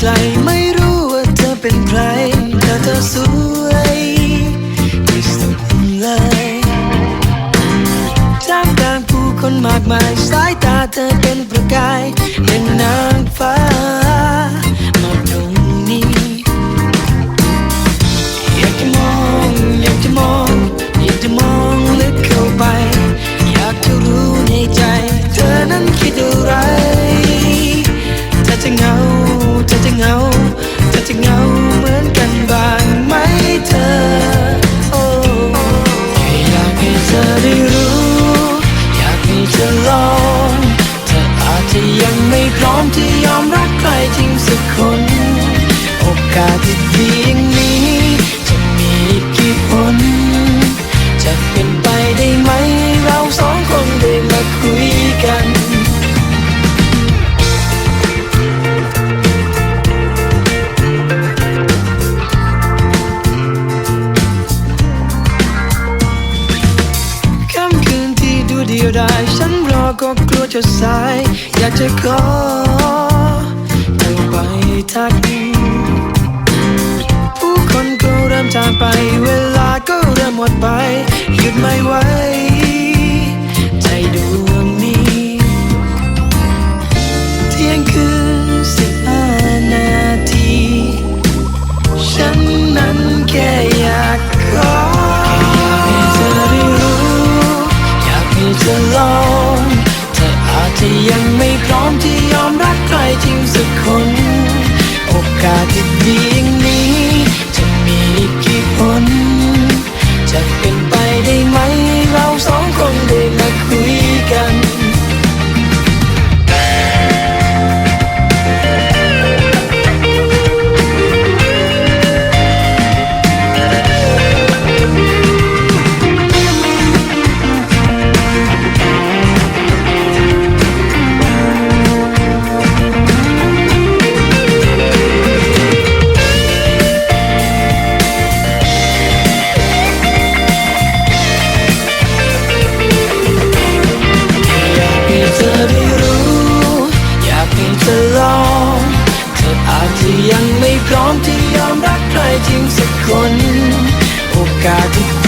ไกลไม่รู้ว่าเธอเป็นใครแต่เธอสวยที่สุดเลยจามกลางผู้คนมากมายสายตาเธอเป็นประกายเป็นนางฟ้า อมที่ยอมรักใครจริงสักคน โอกาสที่ ก็กลัวจะสาย อยากจะขอเธอไปทัก ผู้คนก็เริ่มจางไป เวลาก็เริ่มหมดไป หยุดไม่ไหว ทิ้งสักคน โอกาสที่